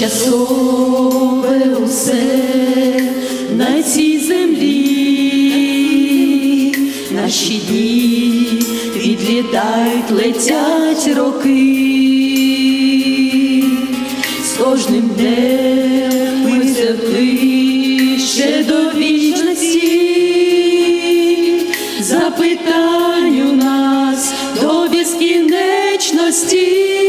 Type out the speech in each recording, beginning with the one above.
тимчасове усе на цій землі, наші дні відлітають, летять роки, з кожним днем ми все ближче до вічності, запитань у нас до безкінечності.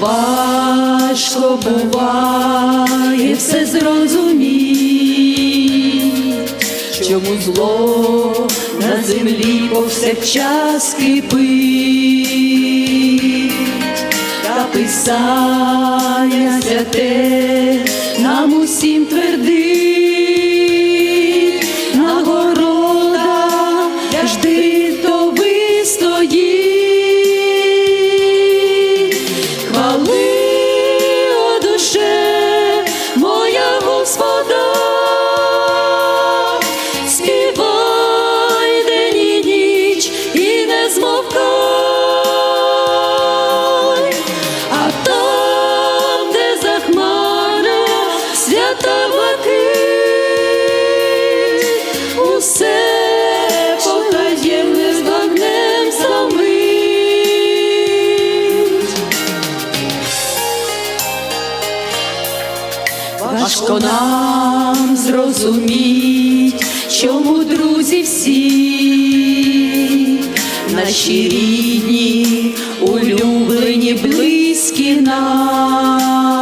Важко буває все зрозуміть, чому зло на землі повсякчас кипить, та писання святе нам усім Нам зрозуміть, чому друзі всі, наші рідні, улюблені, близькі нам,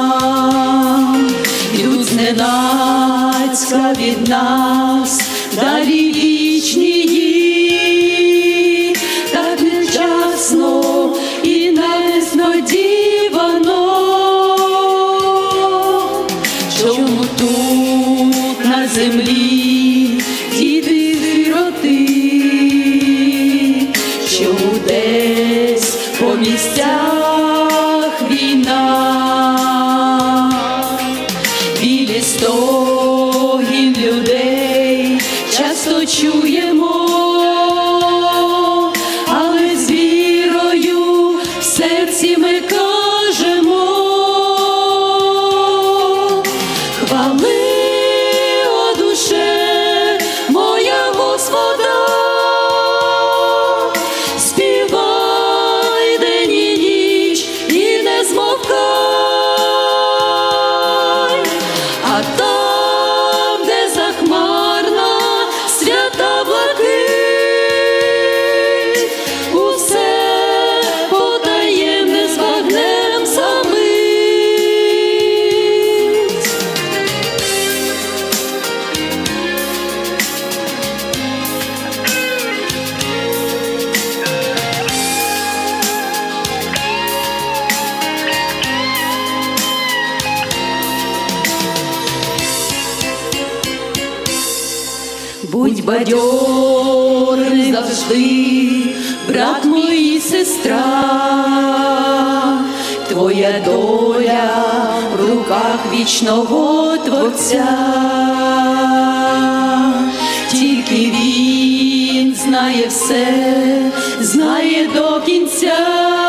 йдуть зненацька від нас, далі вічні дні, так невчасно і несподівано. Землі діти сироти, чому десь по місцях війна, білі стогін людей часто чуємо, Будь бадьорим завжди, брат мій і сестра, твоя доля в руках вічного Творця, тільки він знає все, знає до кінця.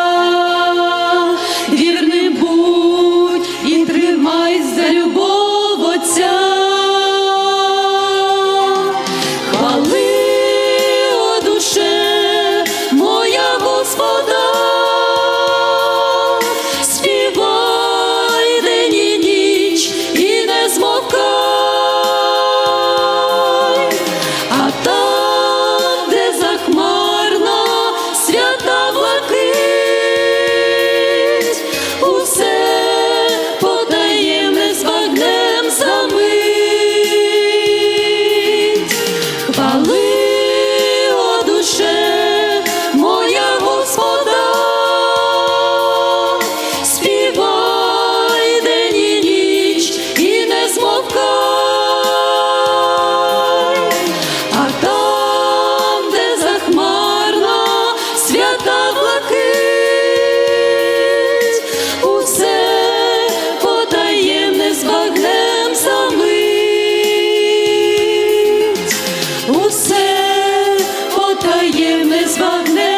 Є ми збагне.